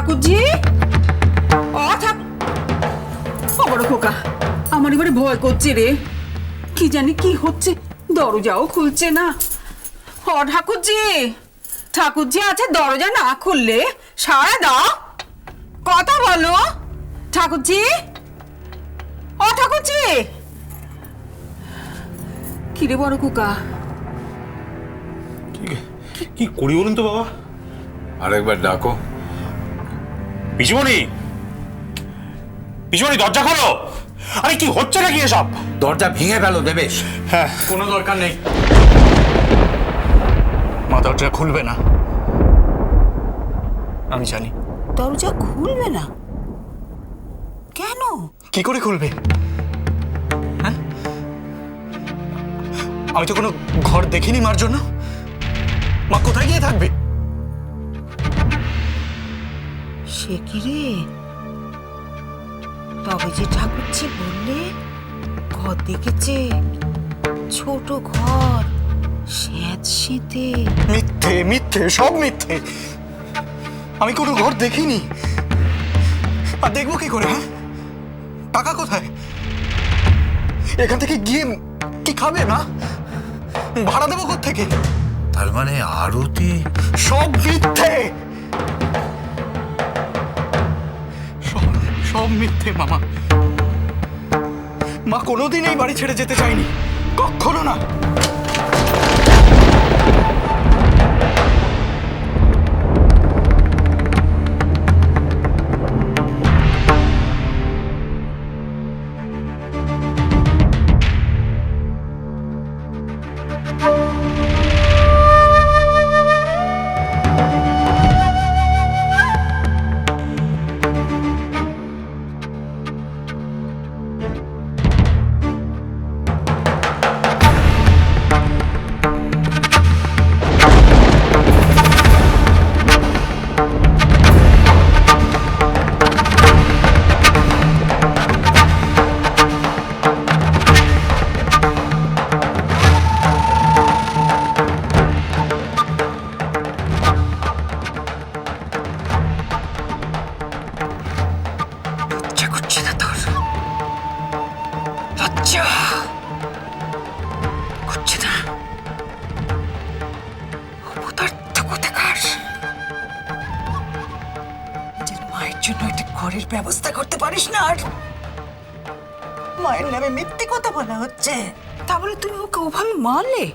ঠাকুরজি? ও বড় খোকা, আমার এবারে ভয় করছে রে। কি জানি কি হচ্ছে, দরজাও খুলছে না। ও, ঠাকুরজি ঠাকুরজি আছে, দরজা না খুললে সারা দাও। কথা বলো, ঠাকুরজি। ও, ঠাকুরজি। কিরে বড় খোকা? কি করি বলুন তো বাবা? আরেকবার ডাকো। পিসিমণি! পিসিমণি দরজা খোলো! আরে কি হচ্ছে নাকি এসব? দরজা ভেঙে ফেলো দেবেশ। হ্যাঁ। কোনো দরকার নেই। মা দরজা খুলবে না। আমি জানি। দরজা খুলবে না? কেন? কি করে খুলবে? হ্যাঁ? আমি তো কোনো ঘর দেখিনি মার জন্য। মা কোথায় গিয়ে থাকবে? সে কি রে? তবে যে ঠাকুরজি বললে ঘর দেখেছে ছোট ঘর স্যাঁত শীতে মিথ্যে মিথ্যে সব মিথ্যে। আমি কোনো ঘর দেখিনি। আর দেখব কি করে হ্যাঁ? টাকা কোথায়? এখান থেকে গিয়ে কি খাবে না? ভাড়া দেবো থেকে তার মানে আরতি? সব মিথ্যে! সব মিথ্যে মামা মা কোনোদিন এই বাড়ি ছেড়ে যেতে চাইনি কখনো না। জন্য একটা ঘরের ব্যবস্থা করতে পারিস না আর। মায়ের নামে মিথ্যে কথা বলা হচ্ছে। তাহলে তুমি ওকে ওভাবে মারলে?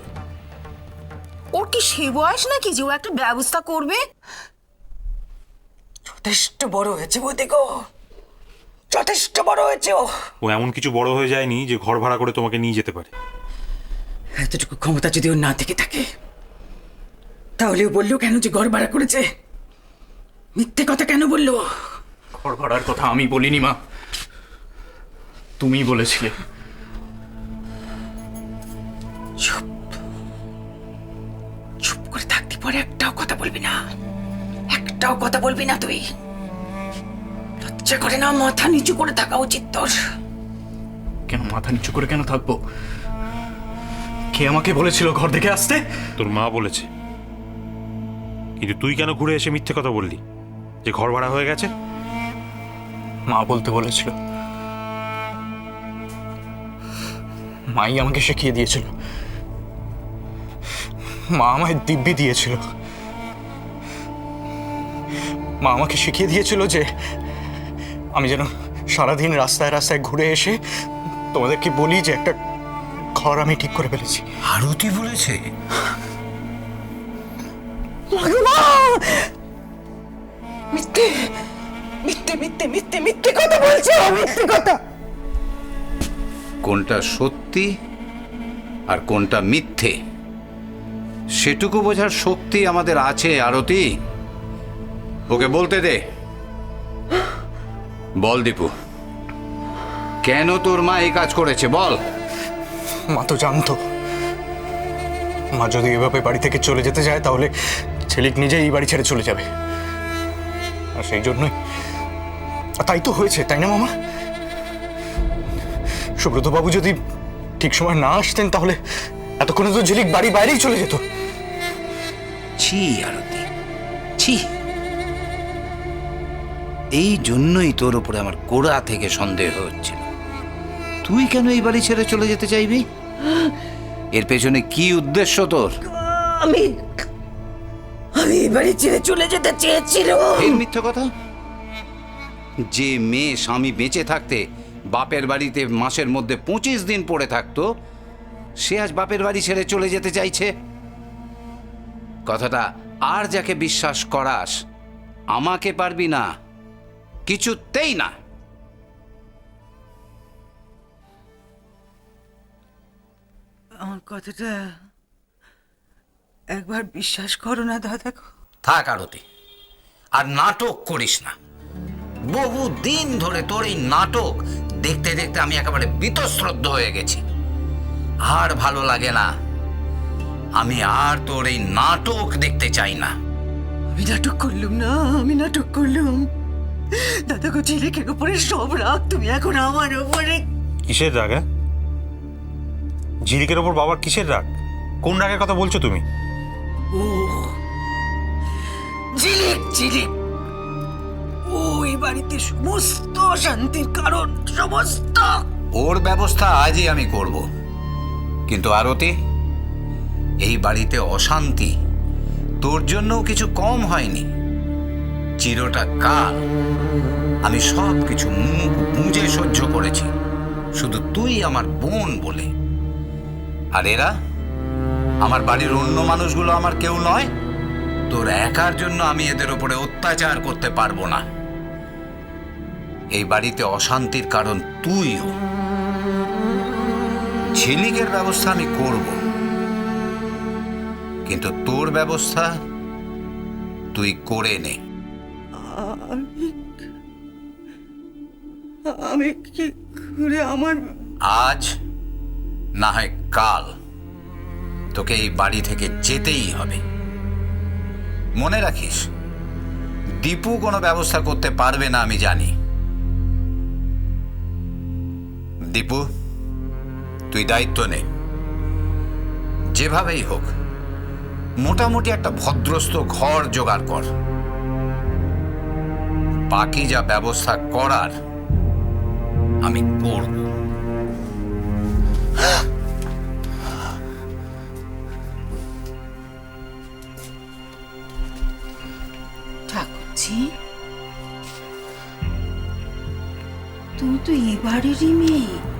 ওর কি সে বয়স নাকি যে ও একটা ব্যবস্থা করবে? যথেষ্ট বড় হয়েছে বৌদি গো যথেষ্ট বড় হয়েছে ও। ও এমন কিছু বড় হয়ে যায়নি যে ঘর ভাড়া করে তোমাকে নিয়ে যেতে পারে। এতটুকু ক্ষমতা যদি ওর না থেকে থাকে তাহলে ও বলল কেন যে ঘর ভাড়া করেছে? মিথ্যে কথা কেন বলল? ঘর ভাড়ার কথা আমি বলিনি মা। তুমিই বলেছিলে। চুপ। চুপ করে থাকতে পারে একটাও কথা বলবি না। একটাও কথা বলবি না তুই। লজ্জা করে না মাথা নিচু করে থাকা উচিত তোর। কেন মাথা নিচু করে কেন থাকব? কে আমাকে বলেছিল ঘর দেখে আসতে? তোর মা বলেছে। কিন্তু তুই কেন ঘুরে এসে মিথ্যে কথা বললি? যে ঘর ভাড়া হয়ে গেছে? মা বলতে বলেছিল। মাই আমাকে শিখিয়ে দিয়েছিল। মা আমায় দিব্যি দিয়েছিল। মা আমাকে শিখিয়ে দিয়েছিল যে আমি যেন সারাদিন রাস্তায় রাস্তায় ঘুরে এসে তোমাদেরকে বলি যে একটা ঘর আমি ঠিক করে ফেলেছি। আরতি বলেছে? কথা মিথ্যে কথা। কোনটা সত্যি আর কোনটা মিথ্যে সেটুকু বোঝার শক্তি আমাদের আছে আরতি। ওকে বলতে দে। বল দীপু। কেন তোর মা এই কাজ করেছে বল। মা তো জানতো। মা যদি এভাবে বাড়ি থেকে চলে যেতে যায় তাহলে ছেলিক নিজেই এই বাড়ি ছেড়ে চলে যাবে। আর সেই জন্যই তাই তো হয়েছে তাই না মামা? সুব্রত বাবু যদি ঠিক সময় না আসতেন তাহলে এতক্ষণে তো ঝিলিক বাড়ি বাইরেই চলে যেত। ছি আরতি। ছি। এই জন্যই তোর উপরে আমার গোড়া থেকে সন্দেহ হচ্ছিল। তুই কেন এই বাড়ি ছেড়ে চলে যেতে চাইবি? এর পেছনে কি উদ্দেশ্য তোর? আমি আমি এই বাড়ি ছেড়ে চলে যেতে চেয়েছিলাম। এর মিথ্যে কথা? যে মেয়ে স্বামী বেঁচে থাকতে বাপের বাড়িতে মাসের মধ্যে পঁচিশ দিন পড়ে থাকতো সে আজ বাপের বাড়ি ছেড়ে চলে যেতে চাইছে। কথাটা আর যাকে বিশ্বাস করাস আমাকে পারবি না কিছুতেই না। আমার কথাটা একবার বিশ্বাস করো না দাদা। থাক আরতি আর নাটক করিস না। বহু দিন ধরে তোর এই নাটক দেখতে দেখতে আমি একেবারে বিতশ্রদ্ধ হয়ে গেছি। আর ভালো লাগে না। আমি আর তোর এই নাটক দেখতে চাই না। আমি নাটক করলুম না আমি নাটক করলুম। দাদা গো ঝিলিকের উপরে? সব রাগ তুমি এখন আমার উপরে। কিসের রাগ হ্যাঁ? ঝিলিকের ওপর বাবার কিসের রাগ? কোন রাগের কথা বলছো তুমি? ও ঝিলিক ঝিলিক। ওই বাড়িতে সমস্ত শান্তির কারণ, সমস্ত। ওর ব্যবস্থা আজই আমি করব। কিন্তু আরতি, এই বাড়িতে অশান্তি তোর জন্যও কিছু কম হয়নি। চিরটা কাল আমি সব কিছু মুখ বুঝে সহ্য করেছি। শুধু তুই আমার বোন বলে। আর এরা? আমার বাড়ির অন্য মানুষগুলো আমার কেউ নয়? তোর একার জন্য আমি এদের উপরে অত্যাচার করতে পারব না। এই বাড়িতে অশান্তির কারণ তুইও। ঝিলিকের ব্যবস্থা আমি করব। কিন্তু তোর ব্যবস্থা তুই করে নে। আমি আমি কি করে আমার আজ না হয় কাল তোকে এই বাড়ি থেকে যেতেই হবে। মনে রাখিস দীপু কোনো ব্যবস্থা করতে পারবে না আমি জানি। দীপু, তুই দায়িত্ব নে। যেভাবেই হোক, মোটামুটি একটা ভদ্রস্ত ঘর জোগাড় কর। বাকি যা ব্যবস্থা করার, আমি করব। তো এ বাড়িরই মেয়ে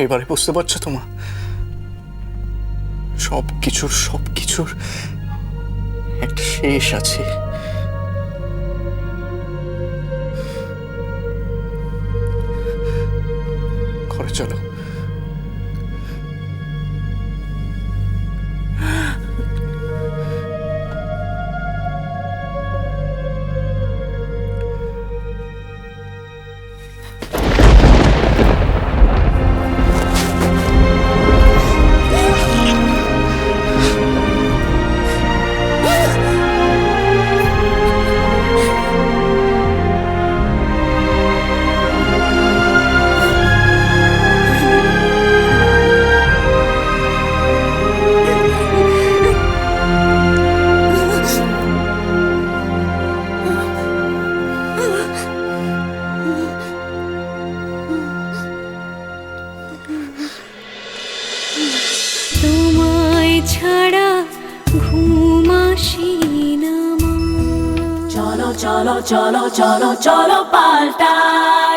এবারে বুঝতে পারছ তোমা? সব কিছুর সব কিছুর একটা শেষ আছে। ঘরে চলো। মা। চলো চলো চলো চলো চলো পাল্টাই